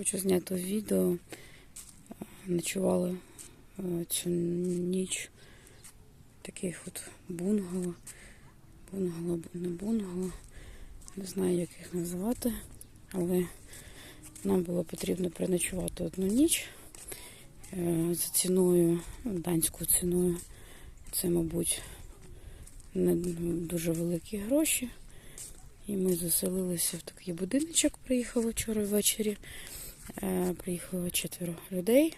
Хочу зняти відео. Ночували цю ніч таких от бунгало. Бунгало, не бунгало. Не знаю, як їх називати, але нам було потрібно переночувати одну ніч е, за ціною, данською ціною. Це, мабуть, не дуже великі гроші. І ми заселилися в такий будиночок. Приїхали вчора ввечері. Е, Приїхало четверо людей.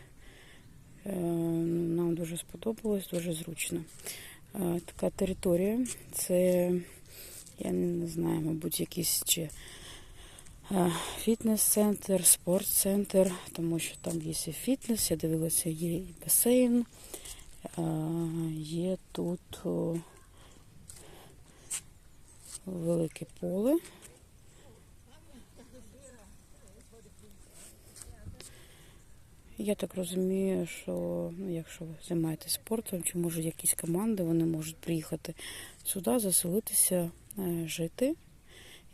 Е, Нам дуже сподобалось, дуже зручно. Е, Така територія. Це, я не знаю, мабуть, якийсь чи фітнес-центр, спортцентр, тому що там є і фітнес, я дивилася, є і басейн. Є тут велике поле. Я так розумію, що ну, якщо ви займаєтесь спортом, чи може якісь команди, вони можуть приїхати сюди, заселитися, е, жити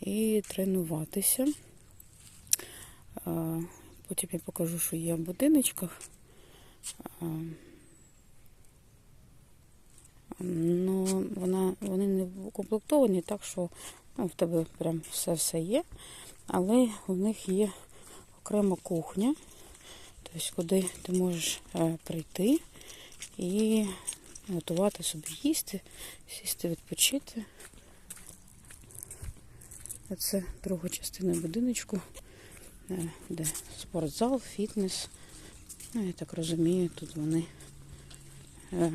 і тренуватися. Е, Потім я покажу, що є в будиночках. Е, Ну, вона, вони не укомплектовані, так що ну, в тебе прям все-все є. Але у них є окрема кухня, тобто куди ти можеш е, прийти і готувати собі їсти, сісти, відпочити. Це друга частина будиночку, е, де спортзал, фітнес. Ну, я так розумію, тут вони. Е,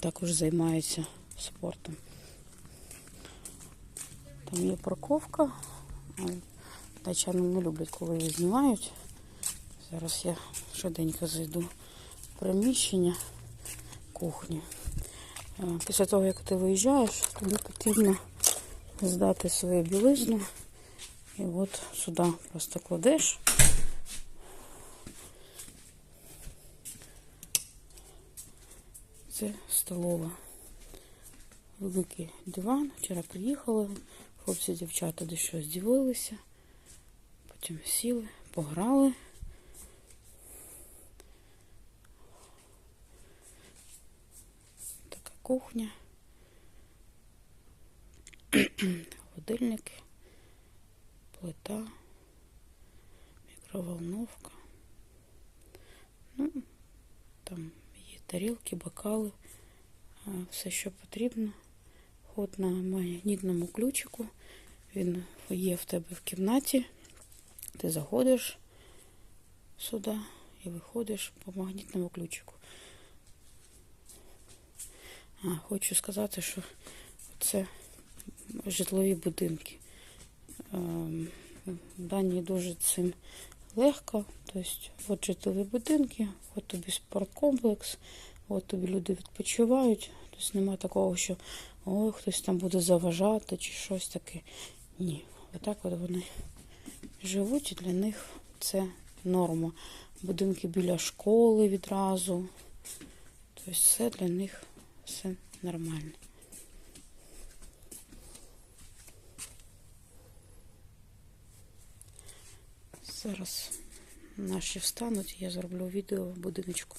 також займаються спортом. Там є парковка. Дачани не люблять, коли її знімають. Зараз я швиденько зайду в приміщення кухні. Е, Після того, як ти виїжджаєш, тобі потрібно здати свою білизну. І от сюди просто кладеш. Це столова. Великий диван. Вчора приїхали, хлопці, дівчата десь щось дивилися. Потім сіли, пограли. Така кухня. Холодильники, плита, мікроволновка. Ну, там є тарілки, бокали, все, що потрібно. Ход на магнітному ключику. Він є в тебе в кімнаті. Ти заходиш сюди і виходиш по магнітному ключику. Хочу сказати, що це житлові будинки. Ем, В дуже цим легко. Тобто, от житлові будинки, от тобі спорткомплекс, от тобі люди відпочивають. Тобто нема такого, що ой, хтось там буде заважати чи щось таке. Ні. Отак от вони живуть і для них це норма. Будинки біля школи відразу. Тобто все для них все нормально. Зараз наші встануть, я зроблю відео в будиночку.